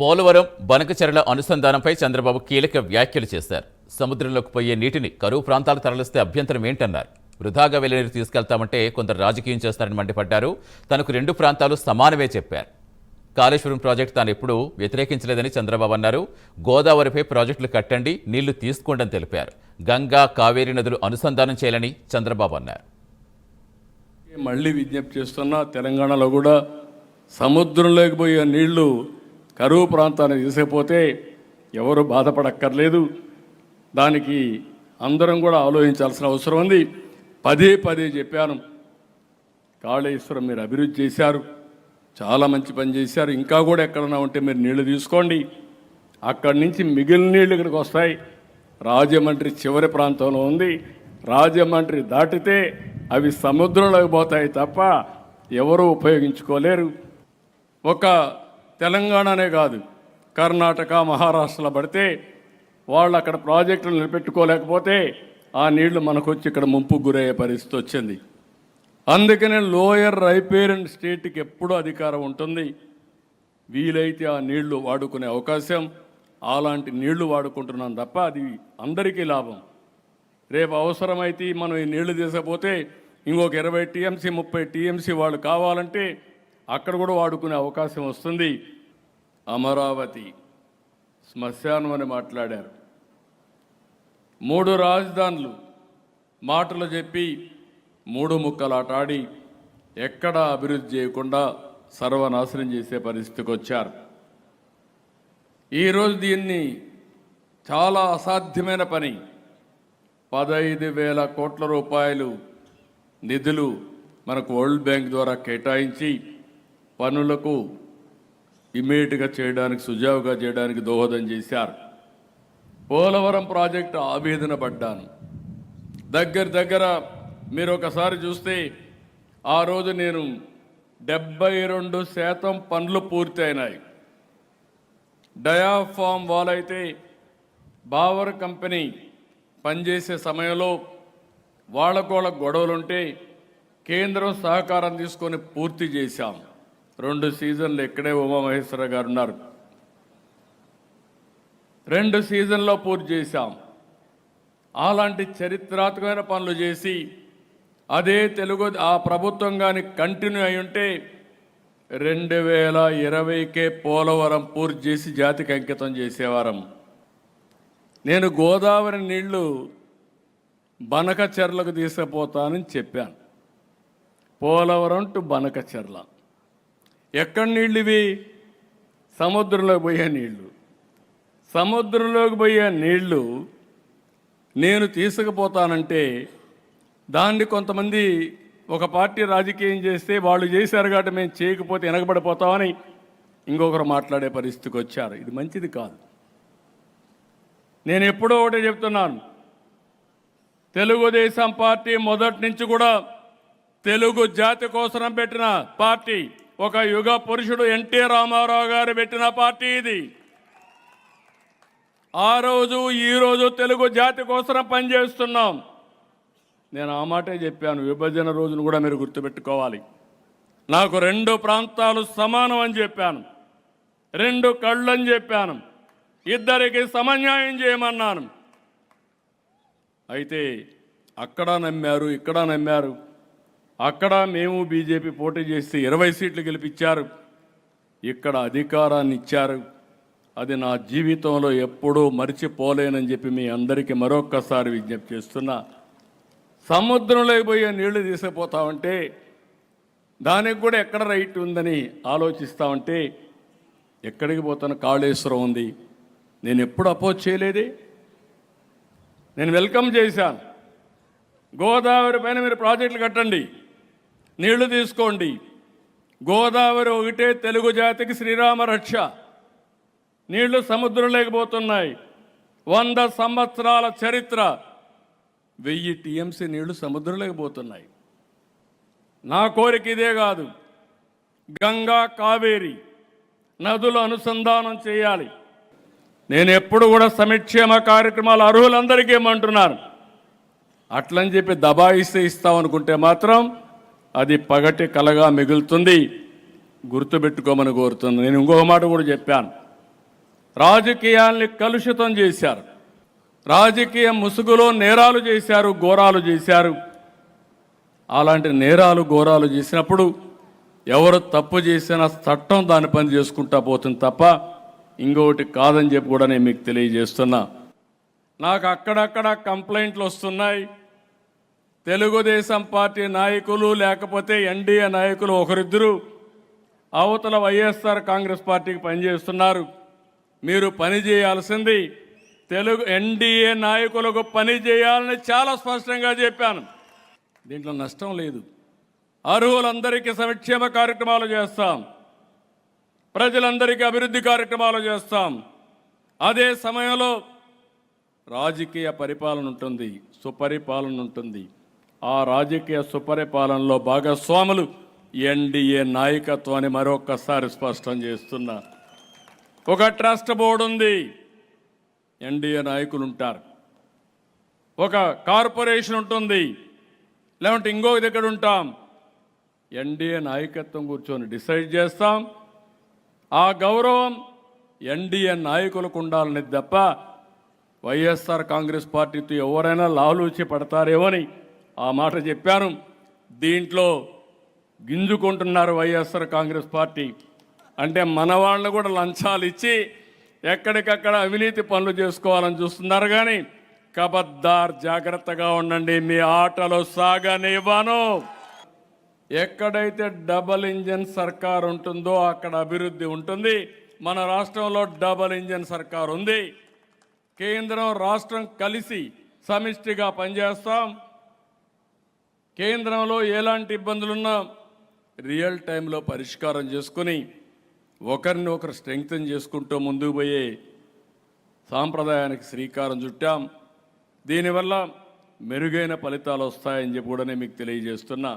పోలవరం బనకచెరల అనుసంధానంపై చంద్రబాబు కీలక వ్యాఖ్యలు చేశారు. సముద్రంలోకి పోయే నీటిని కరువు ప్రాంతాలకు తరలిస్తే అభ్యంతరం ఏంటన్నారు. వృధాగా వెళ్ళి నీరు తీసుకెళ్తామంటే కొందరు రాజకీయం చేస్తారని మండిపడ్డారు. తనకు రెండు ప్రాంతాలు సమానమే చెప్పారు. కాళేశ్వరం ప్రాజెక్టు తాను ఎప్పుడూ వ్యతిరేకించలేదని చంద్రబాబు అన్నారు. గోదావరిపై ప్రాజెక్టులు కట్టండి నీళ్ళు తీసుకోండి అని తెలిపారు. గంగా కావేరీ నదులు అనుసంధానం చేయాలని చంద్రబాబు అన్నారు. మళ్ళీ విజ్ఞప్తి చేస్తున్నా తెలంగాణలో కూడా సముద్రంలోకి పోయే నీళ్ళు కరువు ప్రాంతానికి తీసుకుపోతే ఎవరు బాధపడక్కర్లేదు. దానికి అందరం కూడా ఆలోచించాల్సిన అవసరం ఉంది. పదే పదే చెప్పాను. కాళేశ్వరం మీరు అభివృద్ధి చేశారు. చాలా మంచి పని చేశారు. ఇంకా కూడా ఎక్కడన్నా ఉంటే మీరు నీళ్ళు తీసుకోండి. అక్కడి నుంచి మిగిలిన నీళ్ళు ఇక్కడికి వస్తాయి. రాజమండ్రి చివరి ప్రాంతంలో ఉంది. రాజమండ్రి దాటితే అవి సముద్రంలోకి పోతాయి తప్ప ఎవరూ ఉపయోగించుకోలేరు. ఒక తెలంగాణనే కాదు కర్ణాటక మహారాష్ట్రలో పడితే వాళ్ళు అక్కడ ప్రాజెక్టులు నిలబెట్టుకోలేకపోతే ఆ నీళ్ళు మనకు వచ్చి ఇక్కడ ముంపు గురయ్యే పరిస్థితి వచ్చింది. అందుకనే లోయర్ రైపేరెంట్ స్టేట్కి ఎప్పుడూ అధికారం ఉంటుంది. వీలైతే ఆ నీళ్ళు వాడుకునే అవకాశం అలాంటి నీళ్ళు వాడుకుంటున్నాం తప్ప అది అందరికీ లాభం. రేపు అవసరమైతే మనం ఈ నీళ్ళు తీసకపోతే ఇంకొక ఇరవై టీఎంసీ ముప్పై టీఎంసీ వాళ్ళు కావాలంటే అక్కడ కూడా వాడుకునే అవకాశం వస్తుంది. అమరావతి శ్మశానం అని మాట్లాడారు. మూడు రాజధానులు మాటలు చెప్పి మూడు ముక్కలాట ఆడి ఎక్కడా అభివృద్ధి చేయకుండా సర్వనాశనం చేసే పరిస్థితికి వచ్చారు. ఈరోజు దీన్ని చాలా అసాధ్యమైన పని. పదహైదు వేల కోట్ల రూపాయలు నిధులు మనకు వరల్డ్ బ్యాంక్ ద్వారా కేటాయించి పనులకు ఇమీడియట్గా చేయడానికి సుజావుగా చేయడానికి దోహదం చేశారు. పోలవరం ప్రాజెక్టు ఆవేదన పడ్డాను. దగ్గర దగ్గర మీరు ఒకసారి చూస్తే ఆ రోజు నేను డెబ్బై రెండు శాతం పనులు పూర్తయినాయి. డయాఫామ్ వాల్ అయితే బావర్ కంపెనీ పనిచేసే సమయంలో వాళ్ళకు వాళ్ళ గొడవలుంటే కేంద్రం సహకారం తీసుకొని పూర్తి చేశాం. రెండు సీజన్లు ఇక్కడే ఉమామహేశ్వర గారు ఉన్నారు. రెండు సీజన్లో పూర్తి చేశాం. అలాంటి చరిత్రాత్మకమైన పనులు చేసి అదే తెలుగు ఆ ప్రభుత్వం కానీ కంటిన్యూ అయి ఉంటే రెండు వేల ఇరవైకే పోలవరం పూర్తి చేసి జాతికి అంకితం చేసేవారం. నేను గోదావరి నీళ్ళు బనకచెర్లకు తీసుకుపోతానని చెప్పాను. పోలవరం టు బనకచెర్ల ఎక్కడి నీళ్ళు ఇవి సముద్రంలోకి పోయే నీళ్ళు సముద్రంలోకి పోయే నీళ్ళు నేను తీసుకుపోతానంటే దాన్ని కొంతమంది ఒక పార్టీ రాజకీయం చేస్తే వాళ్ళు చేశారు కాబట్టి మేము చేయకపోతే వెనకబడిపోతామని ఇంకొకరు మాట్లాడే పరిస్థితికి వచ్చారు. ఇది మంచిది కాదు. నేను ఎప్పుడో ఒకటే చెప్తున్నాను. తెలుగుదేశం పార్టీ మొదటి నుంచి కూడా తెలుగు జాతి కోసం పెట్టిన పార్టీ ఒక యుగ పురుషుడు ఎన్టీ రామారావు గారు పెట్టిన పార్టీ ఇది. ఆ రోజు ఈరోజు తెలుగు జాతి కోసం పనిచేస్తున్నాం. నేను ఆ మాటే చెప్పాను విభజన రోజును కూడా మీరు గుర్తుపెట్టుకోవాలి. నాకు రెండు ప్రాంతాలు సమానం అని చెప్పాను. రెండు కళ్ళు అని చెప్పాను. ఇద్దరికి సమన్యాయం చేయమన్నాను. అయితే అక్కడ నమ్మారు ఇక్కడ నమ్మారు. అక్కడ మేము బీజేపీ పోటీ చేస్తే ఇరవై సీట్లు గెలిపించారు. ఇక్కడ అధికారాన్ని ఇచ్చారు. అది నా జీవితంలో ఎప్పుడూ మర్చిపోలేనని చెప్పి మీ అందరికీ మరొక్కసారి విజ్ఞప్తి చేస్తున్నా. సముద్రంలోకి పోయే నీళ్ళు తీసుకుపోతామంటే దానికి కూడా ఎక్కడ రైట్ ఉందని ఆలోచిస్తామంటే ఎక్కడికి పోతాను? కాళేశ్వరం ఉంది. నేను ఎప్పుడు అపోజ్ చేయలేదే. నేను వెల్కమ్ చేశాను. గోదావరి పైన మీరు ప్రాజెక్టులు కట్టండి. నీళ్ళు తీసుకోండి. గోదావరి ఒకటే తెలుగు జాతికి శ్రీరామ రక్ష. నీళ్ళు సముద్రంలోకి పోతున్నాయి. వంద సంవత్సరాల చరిత్ర. వెయ్యి టీఎంసీ నీళ్ళు సముద్రంలోకి పోతున్నాయి. నా కోరిక ఇదే కాదు. గంగా కావేరి నదులు అనుసంధానం చేయాలి. నేను ఎప్పుడు కూడా సమిక్షేమ కార్యక్రమాలు అర్హులందరికీ ఏమంటున్నాను. అట్లని చెప్పి దబాయిస్తే ఇస్తామనుకుంటే మాత్రం అది పగటి కలగా మిగులుతుంది. గుర్తుపెట్టుకోమని కోరుతున్నాను. నేను ఇంకొక మాట కూడా చెప్పాను. రాజకీయాల్ని కలుషితం చేశారు. రాజకీయ ముసుగులో నేరాలు చేశారు ఘోరాలు చేశారు. అలాంటి నేరాలు ఘోరాలు చేసినప్పుడు ఎవరు తప్పు చేసినా చట్టం దాని పని చేసుకుంటా పోతుంది తప్ప ఇంకొకటి కాదని చెప్పి కూడా నేను మీకు తెలియజేస్తున్నా. నాకు అక్కడక్కడ కంప్లైంట్లు వస్తున్నాయి. తెలుగుదేశం పార్టీ నాయకులు లేకపోతే ఎన్డీఏ నాయకులు ఒకరిద్దరు అవతల వైఎస్ఆర్ కాంగ్రెస్ పార్టీకి పనిచేస్తున్నారు. మీరు పని చేయాల్సింది తెలుగు ఎన్డీఏ నాయకులకు పని చేయాలని చాలా స్పష్టంగా చెప్పాను. దీంట్లో నష్టం లేదు. అర్హులందరికీ సంక్షేమ కార్యక్రమాలు చేస్తాం. ప్రజలందరికీ అభివృద్ధి కార్యక్రమాలు చేస్తాం. అదే సమయంలో రాజకీయ పరిపాలన ఉంటుంది సుపరిపాలన ఉంటుంది. ఆ రాజకీయ సుపరిపాలనలో భాగస్వాములు ఎన్డీఏ నాయకత్వాన్ని మరొక్కసారి స్పష్టం చేస్తున్నా. ఒక ట్రస్ట్ బోర్డు ఉంది. ఎన్డీఏ నాయకులు ఉంటారు. ఒక కార్పొరేషన్ ఉంటుంది. లేకుంటే ఇంకో దగ్గర ఉంటాం? ఎన్డీఏ నాయకత్వం కూర్చొని డిసైడ్ చేస్తాం. ఆ గౌరవం ఎన్డీఏ నాయకులకు ఉండాలని తప్ప వైఎస్ఆర్ కాంగ్రెస్ పార్టీతో ఎవరైనా లాలూచి అని ఆ మాట చెప్పాను. దీంట్లో గింజుకుంటున్నారు వైఎస్ఆర్ కాంగ్రెస్ పార్టీ. అంటే మన వాళ్ళు కూడా లంచాలు ఇచ్చి ఎక్కడికక్కడ అవినీతి పనులు చేసుకోవాలని చూస్తున్నారు కానీ కబద్దార్ జాగ్రత్తగా ఉండండి. మీ ఆటలో సాగనివ్వను. ఎక్కడైతే డబల్ ఇంజన్ సర్కార్ ఉంటుందో అక్కడ అభివృద్ధి ఉంటుంది. మన రాష్ట్రంలో డబల్ ఇంజన్ సర్కార్ ఉంది. కేంద్రం రాష్ట్రం కలిసి సమిష్టిగా పనిచేస్తాం. కేంద్రంలో ఎలాంటి ఇబ్బందులున్నా రియల్ టైంలో పరిష్కారం చేసుకుని ఒకరిని ఒకరు స్ట్రెంగ్తన్ చేసుకుంటూ ముందుకు పోయే సాంప్రదాయానికి శ్రీకారం చుట్టాం. దీనివల్ల మెరుగైన ఫలితాలు వస్తాయని చెప్పి కూడా నేను మీకు తెలియజేస్తున్నా.